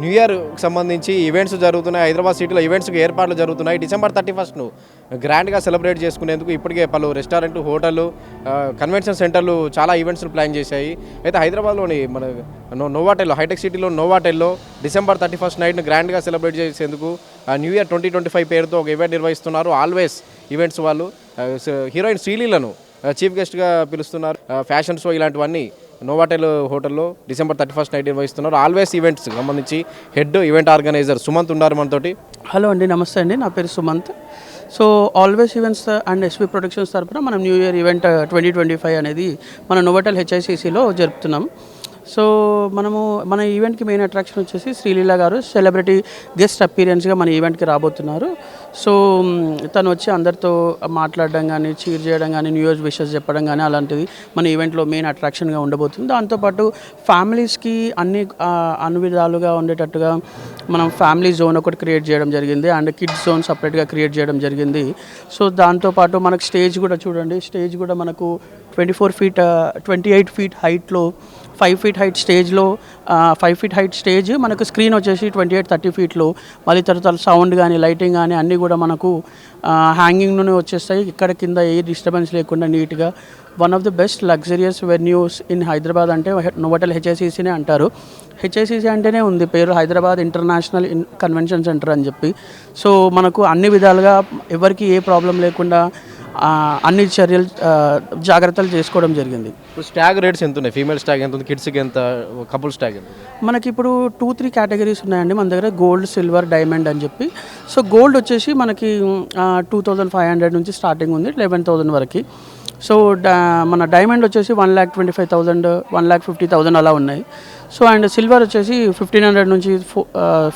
New year సంబంధించి events జరుగుతున్నాయి. హైదరాబాద్ సిటీలో ఈవెంట్స్కి ఏర్పాట్లు జరుగుతున్నాయి. డిసెంబర్ థర్టీ ఫస్ట్ను గ్రాండ్గా సెలబ్రేట్ చేసుకునేందుకు ఇప్పటికే పలు రెస్టారెంట్ హోటళ్ళు కన్వెన్షన్ సెంటర్లు చాలా ఈవెంట్స్ను ప్లాన్ చేశాయి. అయితే హైదరాబాద్లోని మన నో నోవాటెల్లో హైటెక్ సిటీలో నోవాటెల్లో డిసెంబర్ థర్టీ ఫస్ట్ నైట్ను గ్రాండ్గా సెలబ్రేట్ చేసేందుకు new year twenty twenty five పేరుతో ఒక ఈవెంట్ నిర్వహిస్తున్నారు ఆల్వేస్ ఈవెంట్స్ వాళ్ళు. హీరోయిన్ శ్రీలీలను చీఫ్ గెస్ట్గా పిలుస్తున్నారు. ఫ్యాషన్ షో ఇలాంటివన్నీ నోవాటెల్ హోటల్లో డిసెంబర్ థర్టీ ఫస్ట్ నైట్ నిర్వహిస్తున్నారు. ఆల్వేస్ ఈవెంట్స్ సంబంధించి హెడ్ ఈవెంట్ ఆర్గనైజర్ సుమంత్ ఉన్నారు మనతోటి. హలో అండి నమస్తే అండి. నా పేరు Sumanth. So always events and SV productions తరఫున మనం new year event twenty twenty five అనేది మన నోవాటెల్ హెచ్ఐసిసిలో జరుపుతున్నాం. సో మనము మన ఈవెంట్కి మెయిన్ అట్రాక్షన్ వచ్చేసి శ్రీలీల గారు సెలబ్రిటీ గెస్ట్ అపీరియన్స్గా మన ఈవెంట్కి రాబోతున్నారు. సో తను వచ్చి అందరితో మాట్లాడడం కానీ చీర్ చేయడం కానీ న్యూ ఇయర్ విషెస్ చెప్పడం కానీ అలాంటిది మన ఈవెంట్లో మెయిన్ అట్రాక్షన్గా ఉండబోతుంది. దాంతోపాటు ఫ్యామిలీస్కి అన్ని అన్ని విధాలుగా ఉండేటట్టుగా మనం ఫ్యామిలీ జోన్ ఒకటి క్రియేట్ చేయడం జరిగింది అండ్ కిడ్స్ జోన్ సపరేట్గా క్రియేట్ చేయడం జరిగింది. సో దాంతోపాటు మనకు స్టేజ్ కూడా చూడండి. స్టేజ్ కూడా మనకు twenty four feet twenty eight feet హైట్లో ఫైవ్ ఫీట్ హైట్ స్టేజ్లో ఫైవ్ ఫీట్ హైట్ స్టేజ్ మనకు స్క్రీన్ వచ్చేసి ట్వంటీ ఎయిట్ థర్టీ ఫీట్లో. మళ్ళీ తర్వాత సౌండ్ కానీ లైటింగ్ కానీ అన్నీ కూడా మనకు హ్యాంగింగ్లోనే వచ్చేస్తాయి. ఇక్కడ కింద ఏ డిస్టర్బెన్స్ లేకుండా నీట్గా. One of the best luxurious venues in Hyderabad అంటే నోవటల్ హెచ్ఐసిసినే అంటారు. హెచ్ఐసిసి అంటేనే ఉంది పేరు Hyderabad international in convention centre అని చెప్పి. సో మనకు అన్ని విధాలుగా ఎవరికి ఏ ప్రాబ్లం లేకుండా అన్ని చర్యలు జాగ్రత్తలు చేసుకోవడం జరిగింది. ఇప్పుడు స్టాగ్ రేట్స్ ఎంత ఉన్నాయి ఫీమేల్ స్టాగ్ ఎంత ఉంది? కిడ్స్కి ఎంత? కపుల్ స్టాగ్ ఎంత? మనకి ఇప్పుడు టూ త్రీ కేటగిరీస్ ఉన్నాయండి. మన దగ్గర గోల్డ్ సిల్వర్ డైమండ్ అని చెప్పి. సో గోల్డ్ వచ్చేసి మనకి టూ థౌజండ్ ఫైవ్ హండ్రెడ్ నుంచి స్టార్టింగ్ ఉంది లెవెన్ థౌజండ్ వరకు. సో మన డైమండ్ వచ్చేసి one lakh twenty five thousand one lakh fifty thousand అలా ఉన్నాయి. సో అండ్ సిల్వర్ వచ్చేసి ఫిఫ్టీన్ హండ్రెడ్ నుంచి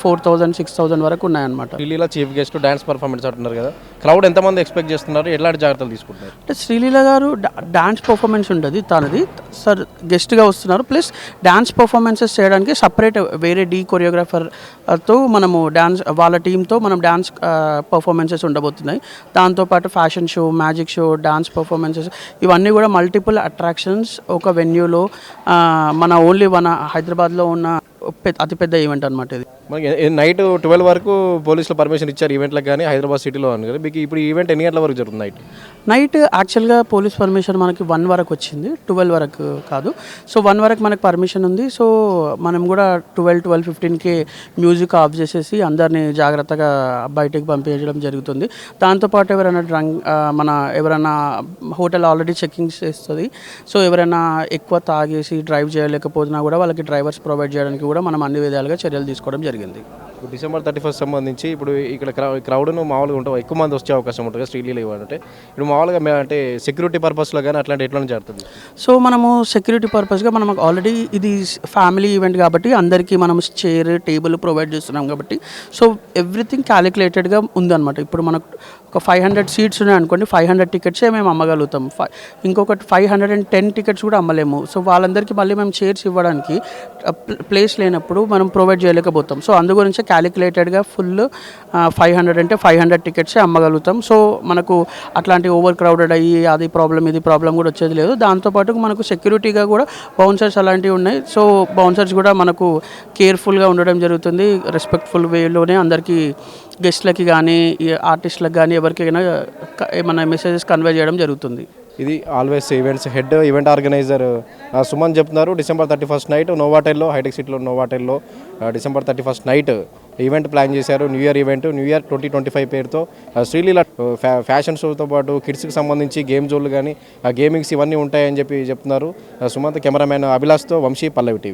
ఫోర్ థౌజండ్ సిక్స్ థౌజండ్ వరకు ఉన్నాయన్నమాట. ఢిల్లీలో చీఫ్ గెస్ట్ డాన్స్ పర్ఫార్మెన్స్ అంటున్నారు కదా. క్రౌడ్ ఎంతమంది ఎక్స్పెక్ట్ చేస్తున్నారు? ఎలాంటి జాగ్రత్తలు తీసుకుంటున్నారు? అంటే శ్రీలీల గారు డాన్స్ పర్ఫార్మెన్స్ ఉంటుంది తనది. సార్ గెస్ట్గా వస్తున్నారు. ప్లస్ డాన్స్ పర్ఫార్మెన్సెస్ చేయడానికి సపరేట్ వేరే డీ కొరియోగ్రాఫర్తో మనము డాన్స్ వాళ్ళ టీంతో మనం డాన్స్ పర్ఫార్మెన్సెస్ ఉండబోతున్నాయి. దాంతోపాటు fashion show magic show dance performances ఇవన్నీ కూడా మల్టిపుల్ అట్రాక్షన్స్ ఒక వెన్యూలో మన ఓన్లీ మన హైదరాబాద్లో ఉన్న అతిపెద్ద ఈవెంట్ అనమాట ఇది. మనకి నైట్ ట్వెల్వ్ వరకు పోలీసులు పర్మిషన్ ఇచ్చారు ఈవెంట్లకు కానీ హైదరాబాద్ సిటీలో అని కదా మీకు ఇప్పుడు ఈవెంట్ ఎన్ని గంటల వరకు జరుగుతుంది నైట్? నైట్ యాక్చువల్గా పోలీస్ పర్మిషన్ మనకి వన్ వరకు వచ్చింది. ట్వెల్వ్ వరకు కాదు. సో వన్ వరకు మనకి పర్మిషన్ ఉంది. సో మనం కూడా ట్వెల్వ్ ట్వెల్వ్ ఫిఫ్టీన్కి మ్యూజిక్ ఆఫ్ చేసేసి అందరినీ జాగ్రత్తగా బయటికి పంపించడం జరుగుతుంది. దాంతోపాటు ఎవరైనా డ్రంక్ మన ఎవరైనా హోటల్ ఆల్రెడీ చెకింగ్ చేస్తుంది. సో ఎవరైనా ఎక్కువ తాగేసి డ్రైవ్ చేయలేకపోతున్నా కూడా వాళ్ళకి డ్రైవర్స్ ప్రొవైడ్ చేయడానికి కూడా మనం అన్ని విధాలుగా చర్యలు తీసుకోవడం జరిగింది ಗೆಲ್ದಿಗೆ ఇప్పుడు డిసెంబర్ థర్టీ ఫస్ట్ సంబంధించి ఇప్పుడు ఇక్కడ క్రౌడ్ను మామూలుగా ఉంటాం ఎక్కువ మంది వచ్చే అవకాశం ఉంటుంది స్ట్రీట్లో ఇవ్వాలంటే ఇప్పుడు మామూలుగా అంటే సెక్యూరిటీ పర్పస్లో కానీ అట్లాంటి ఎట్లా జరుగుతుంది? సో మనము సెక్యూరిటీ పర్పస్గా మనం ఆల్రెడీ ఇది ఫ్యామిలీ ఈవెంట్ కాబట్టి అందరికీ మనం చైర్ టేబుల్ ప్రొవైడ్ చేస్తున్నాం కాబట్టి. సో ఎవ్రీథింగ్ క్యాలిక్యులేటెడ్గా ఉందన్నమాట. ఇప్పుడు మనకు ఒక ఫైవ్ హండ్రెడ్ సీట్స్ ఉన్నాయి అనుకోండి ఫైవ్ హండ్రెడ్ టికెట్సే మేము అమ్మగలుగుతాం. ఫైవ్ ఇంకొకటి five hundred and ten tickets కూడా అమ్మలేము. సో వాళ్ళందరికీ మళ్ళీ మేము చైర్స్ ఇవ్వడానికి ప్లేస్ లేనప్పుడు మనం ప్రొవైడ్ చేయలేకపోతాం. సో అందు గురించి క్యాలిక్యులేటెడ్గా ఫుల్ ఫైవ్ హండ్రెడ్ అంటే ఫైవ్ హండ్రెడ్ టికెట్సే అమ్మగలుగుతాం. సో మనకు అట్లాంటి ఓవర్ క్రౌడెడ్ అయ్యి అది ప్రాబ్లం ఇది ప్రాబ్లం కూడా వచ్చేది లేదు. దాంతోపాటు మనకు సెక్యూరిటీగా కూడా బౌన్సర్స్ అలాంటివి ఉన్నాయి. సో బౌన్సర్స్ కూడా మనకు కేర్ఫుల్గా ఉండడం జరుగుతుంది. రెస్పెక్ట్ఫుల్ వేలోనే అందరికీ గెస్ట్లకి కానీ ఆర్టిస్ట్లకు కానీ ఎవరికైనా ఏమైనా మెసేజెస్ కన్వే చేయడం జరుగుతుంది. ఇది always events head event organiser Suman చెప్తున్నారు డిసెంబర్ థర్టీ ఫస్ట్ నైట్ నోవాటెల్లో హైటెక్ సిటీలో నోవాటెల్లో December thirty first night event plan చేశారు new year event new year twenty twenty five పేరుతో శ్రీలీల ఫ్యా ఫ్యాషన్ షోతో పాటు కిడ్స్కి సంబంధించి గేమ్ జోన్లు కానీ ఆ గేమింగ్స్ ఇవన్నీ ఉంటాయని చెప్పి చెప్తున్నారు. సుమంత్ కెమెరామ్యాన్ అభిలాష్తో వంశీ పల్లవి టీవీ.